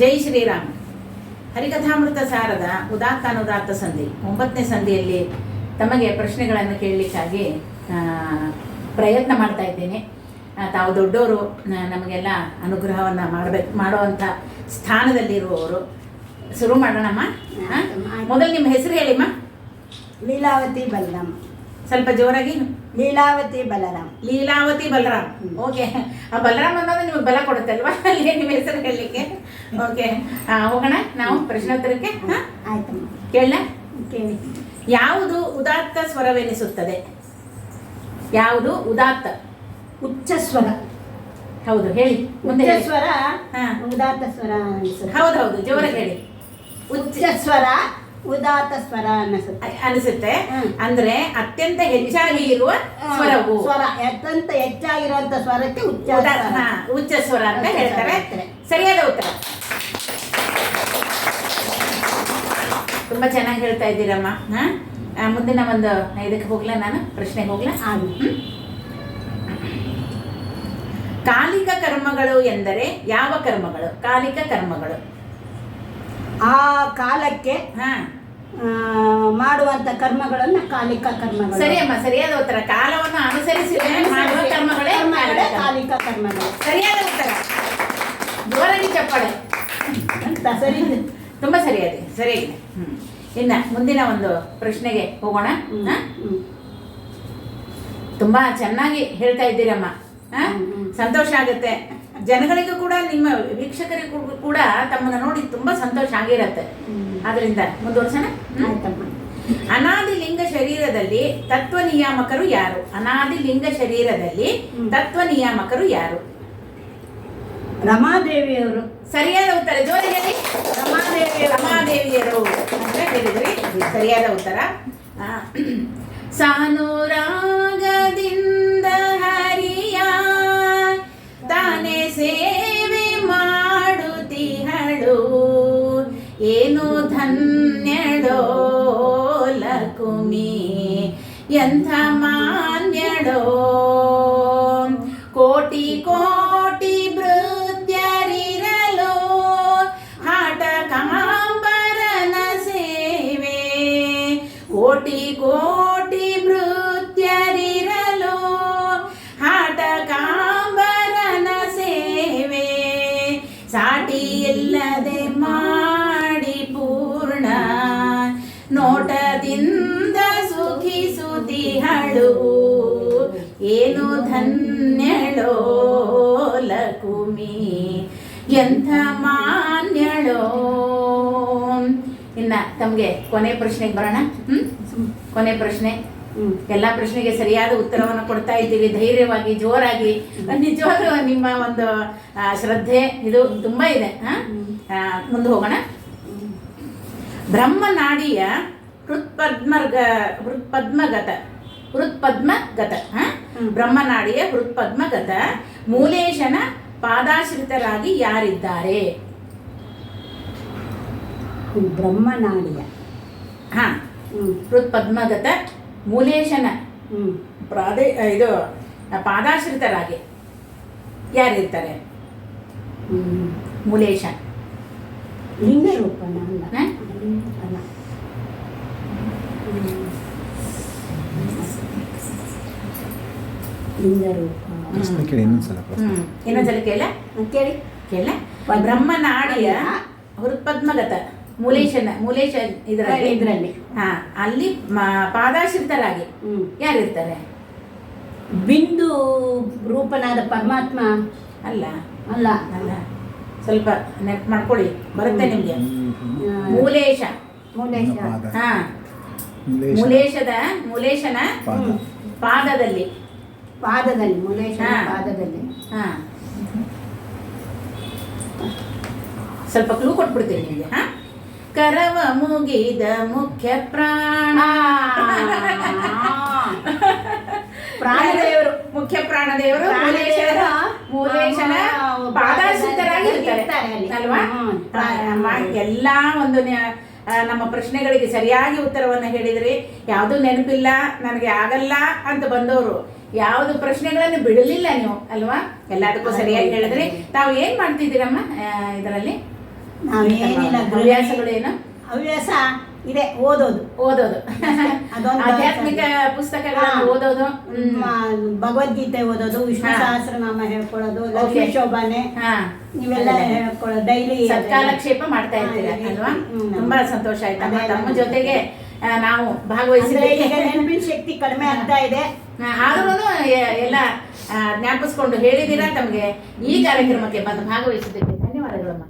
ಜೈ ಶ್ರೀರಾಮ್. ಹರಿಕಥಾಮೃತ ಸಾರದ ಉದಾತ್ತ ಅನುದಾತ್ತ ಸಂಧಿ. ಒಂಬತ್ತನೇ ಸಂಧಿಯಲ್ಲಿ ತಮಗೆ ಪ್ರಶ್ನೆಗಳನ್ನು ಕೇಳಲಿಕ್ಕಾಗಿ ಪ್ರಯತ್ನ ಮಾಡ್ತಾ ಇದ್ದೇನೆ. ತಾವು ದೊಡ್ಡವರು ನಮಗೆಲ್ಲ ಅನುಗ್ರಹವನ್ನು ಮಾಡಬೇಕು ಮಾಡುವಂಥ ಸ್ಥಾನದಲ್ಲಿರುವವರು. ಶುರು ಮಾಡೋಣಮ್ಮ? ಮೊದಲು ನಿಮ್ಮ ಹೆಸರು ಹೇಳಿಮ್ಮ. ಲೀಲಾವತಿ ಬಲರಾಮ್ ಸ್ವಲ್ಪ ಜೋರಾಗಿ ಲೀಲಾವತಿ ಬಲರಾಮ್. ಲೀಲಾವತಿ ಬಲರಾಮ್. ಓಕೆ. ಆ ಬಲರಾಮ್ ಅನ್ನೋದು ನಿಮಗೆ ಬಲ ಕೊಡುತ್ತೆ ಅಲ್ವಾ ಅಲ್ಲಿ ನಿಮ್ಮ ಹೆಸರು ಹೇಳಲಿಕ್ಕೆ. ಓಕೆ. ಹೋಗೋಣ. ನಾವು ಪ್ರಶ್ನೋತ್ತರಕ್ಕೆ ಆಯ್ತು. ಕೇಳ ಕೇಳಿ. ಯಾವುದು ಉದಾತ್ತ ಸ್ವರವೆನಿಸುತ್ತದೆ? ಯಾವುದು ಉದಾತ್ತ? ಉಚ್ಚ ಸ್ವರ. ಹೌದು ಹೇಳಿ. ಮುಂದೆ ಸ್ವರ ಹಾ. ಉದಾತ್ತ ಸ್ವರ ಹೌದೌದು ಹೌದು ಹೌದು. ಜೋರಾಗಿ ಹೇಳಿ. ಉಚ್ಚ ಸ್ವರ ಉದಾತ್ತ ಸ್ವರ ಅನ್ನಿಸುತ್ತೆ. ಅನಿಸುತ್ತೆ ಅಂದ್ರೆ ಅತ್ಯಂತ ಹೆಚ್ಚಾಗಿ ಇರುವ ಸ್ವರವು. ಸ್ವರ ಅತ್ಯಂತ ಹೆಚ್ಚಾಗಿರುವಂತ ಸ್ವರಕ್ಕೆ ಉಚ್ಚ ಸ್ವರ. ಉಚ್ಚ ಸ್ವರ ಅಂತ ಹೇಳ್ತಾರೆ. ಸರಿಯಾದ ಉತ್ತರ. ತುಂಬಾ ಚೆನ್ನಾಗಿ ಹೇಳ್ತಾ ಇದ್ದೀರಮ್ಮ. ಹಾ? ಮುಂದಿನ ಒಂದು ಇದಕ್ಕೆ ಹೋಗ್ಲಾ ನಾನು? ಪ್ರಶ್ನೆಗೆ ಹೋಗ್ಲಾ. ಕಾಲಿಕ ಕರ್ಮಗಳು ಎಂದರೆ ಯಾವ ಕರ್ಮಗಳು? ಕಾಲಿಕ ಕರ್ಮಗಳು. ಆ ಕಾಲಕ್ಕೆ ಮಾಡುವಂತ ಕರ್ಮಗಳನ್ನ ಕಾಲಿಕ ಕರ್ಮಗಳು. ಸರಿ ಅಮ್ಮ ಸರಿಯಾದ ಉತ್ತರ. ಕಾಲವನ್ನು ಅನುಸರಿಸಿ ಮಾಡುವ ಕರ್ಮಗಳೇ ಕಾಲಿಕ ಕರ್ಮ. ಕರ್ಮಗಳು. ಸರಿಯಾದ ಉತ್ತರ. ಜೋರಾಗಿ ಚಪ್ಪಾಳೆ. ಅಂತ ಸರಿ. ತುಂಬಾ ಸರಿಯಾದೆ. ಸರಿಯಾಗಿದೆ ಹ್ಮ್. ಇನ್ನ ಮುಂದಿನ ಒಂದು ಪ್ರಶ್ನೆಗೆ ಹೋಗೋಣ. ತುಂಬಾ ಚೆನ್ನಾಗಿ ಹೇಳ್ತಾ ಇದ್ದೀರಮ್ಮ. ಸಂತೋಷ ಆಗುತ್ತೆ. ಜನಗಳಿಗೂ ಕೂಡ ನಿಮ್ಮ ವೀಕ್ಷಕರಿಗೂ ಕೂಡ ತಮ್ಮನ್ನ ನೋಡಿ ತುಂಬಾ ಸಂತೋಷ ಆಗಿರತ್ತೆ. ಅದರಿಂದ ಮುಂದುವರ್ಸೋಣ? ಅನಾದಿ ಲಿಂಗ ಶರೀರದಲ್ಲಿ ತತ್ವ ನಿಯಾಮಕರು ಯಾರು? ಅನಾದಿ ಲಿಂಗ ಶರೀರದಲ್ಲಿ ತತ್ವ ನಿಯಾಮಕರು ಯಾರು? ರಮಾದೇವಿಯವರು. ಸರಿಯಾದ ಉತ್ತರ. ಜೋರಿ ಹೇಳಿ. ರಮಾದೇವಿ ರಮಾದೇವಿಯರು ಅಂತ ಹೇಳಿದ್ರಿ. ಸರಿಯಾದ ಉತ್ತರ. ಸಾನು ಸಾನುರಾಗದಿಂದ ಏನು ಧನ್ಯಡೋ ಲಕುಮಿ? ಎಂಥ ಮಾನ್ಯಡೋ? ಕೋಟಿ ಕೋಟಿ ಭೃತ್ಯರಿರಲು ಹಾಟ ಕಾಂಬರನ ಸೇವೆ. ಕೋಟಿ ಕೋಟಿ ಭೃತ್ಯರಿರಲು ಹಾಟ ಕಾಂಬರನ ಸೇವೆ. ಸಾಟಿ ಇಲ್ಲದೆ ಧನ್ಯಳೋ ಲಕುಮಿ ಎಂಥ ಮಾನ್ಯಳೋ? ಇನ್ನ ತಮಗೆ ಕೊನೆ ಪ್ರಶ್ನೆಗೆ ಬರೋಣ. ಹ್ಮ್? ಕೊನೆ ಪ್ರಶ್ನೆ. ಎಲ್ಲ ಪ್ರಶ್ನೆಗೆ ಸರಿಯಾದ ಉತ್ತರವನ್ನು ಕೊಡ್ತಾ ಇದ್ದೀವಿ. ಧೈರ್ಯವಾಗಿ ಜೋರಾಗಿ. ನಿಜವಾಗ್ಲೂ ನಿಮ್ಮ ಒಂದು ಶ್ರದ್ಧೆ ಇದು ತುಂಬಾ ಇದೆ. ಹಾ? ಮುಂದೆ ಹೋಗೋಣ. ಬ್ರಹ್ಮನಾಡಿಯ ಹೃತ್ಪದ್ಮರ್ಗ ಹೃತ್ಪದ್ಮಗತ ಹೃತ್ಪದ್ಮಗತ ಗತ ಬ್ರಹ್ಮನಾಡಿಯ ಬ್ರಹ್ಮನಾಡಿಯ ಹೃತ್ಪದ್ಮಗತ ಮೂಲೇಶನ ಪಾದಾಶ್ರಿತರಾಗಿ ಯಾರಿದ್ದಾರೆ? ಹ್ಮ್. ಬ್ರಹ್ಮನಾಡಿಯ. ಹಾ. ಹೃತ್ಪದ್ಮಗತ ಮೂಲೇಶನ ಪ್ರಾದೇ ಇದು ಪಾದಾಶ್ರಿತರಾಗಿ ಯಾರಿರ್ತಾರೆ? ಮೂಲೇಶ. ಲಿಂಗ ರೂಪನ ಅಲ್ಲ. ಪ್ರಶ್ನೆ ಕೇಳಿ ಇನ್ನೊಂದ್ಸಲ ಪ್ರಶ್ನೆ. ಹ್ಮ್. ಇನ್ನೊಂದ್ಸಲ ಕೇಳ ಬ್ರಹ್ಮ ಕೇಳಿ ಕೇಳ ಬ್ರಹ್ಮನಾಡಿಯ ಹೃತ್ಪದ್ಮಗತ ಮೂಲೇಶನ ಮೂಲೇಶ ಇದರಲ್ಲಿ. ಇದ್ರಲ್ಲಿ. ಹಾ ಅಲ್ಲಿ ಮ- ಪಾದಾಶ್ರಿತರಾಗಿ. ಯಾರು ಯಾರಿರ್ತಾರೆ? ಬಿಂದು ರೂಪನಾದ ಪರಮಾತ್ಮ. ಅಲ್ಲ. ಅಲ್ಲ. ಅಲ್ಲ. ಸ್ವಲ್ಪ ನೆಟ್ ಮಾಡ್ಕೊಳ್ಳಿ. ಬರುತ್ತೆ ನಿಮ್ಗೆ. ಮುಲೇಶ. ಮೂಲೇಶ ಪಾದ. ಹಾ. ಮೂಲೇಶ. ಮೂಲೇಶದ ಮೂಲೇಶನ ಪಾದ. ಪಾದದಲ್ಲಿ. ಪಾದದಲ್ಲಿ ಮುಲೇಶ್ವರ. ಪಾದದಲ್ಲಿ. ಹಾ. ಸ್ವಲ್ಪ ಕ್ಲೂ ಕೊಟ್ಬಿಡ್ತೀನಿ ನಿಮಗೆ ಹಾ? ಕರವ ಮುಗಿದ ಮುಖ್ಯ ಪ್ರಾಣ. ಪ್ರಾಣದೇವರು ಮುಖ್ಯ ಪ್ರಾಣದೇವರು ಮುಲೇಶ್ವರ ಮೂಲೇಶನ ಆ, ಪಾದಾಶ್ರಿತರಾಗಿ ಇರ್ತಾರೆ. ಅಲ್ವಾ? ಎಲ್ಲಾ ಒಂದು ನಮ್ಮ ಪ್ರಶ್ನೆಗಳಿಗೆ ಸರಿಯಾಗಿ ಉತ್ತರವನ್ನು ಹೇಳಿದ್ರಿ ಯಾವುದು ನೆನಪಿಲ್ಲ ನನಗೆ ಆಗಲ್ಲ ಅಂತ ಬಂದವರು. ಯಾವುದು ಪ್ರಶ್ನೆಗಳನ್ನು ಬಿಡಲಿಲ್ಲ ನೀವು ಅಲ್ವಾ? ಎಲ್ಲದಕ್ಕೂ ಸರಿಯಾಗಿ ಹೇಳಿದ್ರೆ ತಾವು ಏನ್ ಮಾಡ್ತಿದ್ದೀರಮ್ಮ ಇದರಲ್ಲಿ? ಹವ್ಯಾಸಗಳೇನು ಹವ್ಯಾಸ ಇದೆ ಓದೋದು. ಓದೋದು. ಆಧ್ಯಾತ್ಮಿಕ ಪುಸ್ತಕಗಳನ್ನು ಓದೋದು. ಭಗವದ್ಗೀತೆ ಓದೋದು ವಿಷ್ಣು. ಸಹಸ್ರನಾಮ ಹೇಳ್ಕೊಳ್ಳೋದು ಲಕ್ಷ್ಮೀ ಶೋಭಾನೆ. ಇವೆಲ್ಲ ಅದೇ. ಹೇಳ್ಕೊಳ್ಳೋದು ಡೈಲಿ ಸತ್ಕಾಲಕ್ಷೇಪ ಮಾಡ್ತಾ ಇರ್ತೀರ ಅಲ್ವಾ? ತುಂಬಾ ಸಂತೋಷ ಆಯ್ತಾ ತಮ್ಮ ನಮ್ಮ ಜೊತೆಗೆ ನಾವು ಅಂದ್ರೆ ಆಗ್ತಾ ಇದೆ. ಆದ್ರೂ ಎಲ್ಲ ಜ್ಞಾಪಿಸ್ಕೊಂಡು ಹೇಳಿದ್ದೀರಾ ತಮಗೆ ಈ ಕಾರ್ಯಕ್ರಮಕ್ಕೆ ಬಂದು ಭಾಗವಹಿಸಿದ್ದಕ್ಕೆ ಧನ್ಯವಾದಗಳಮ್ಮ.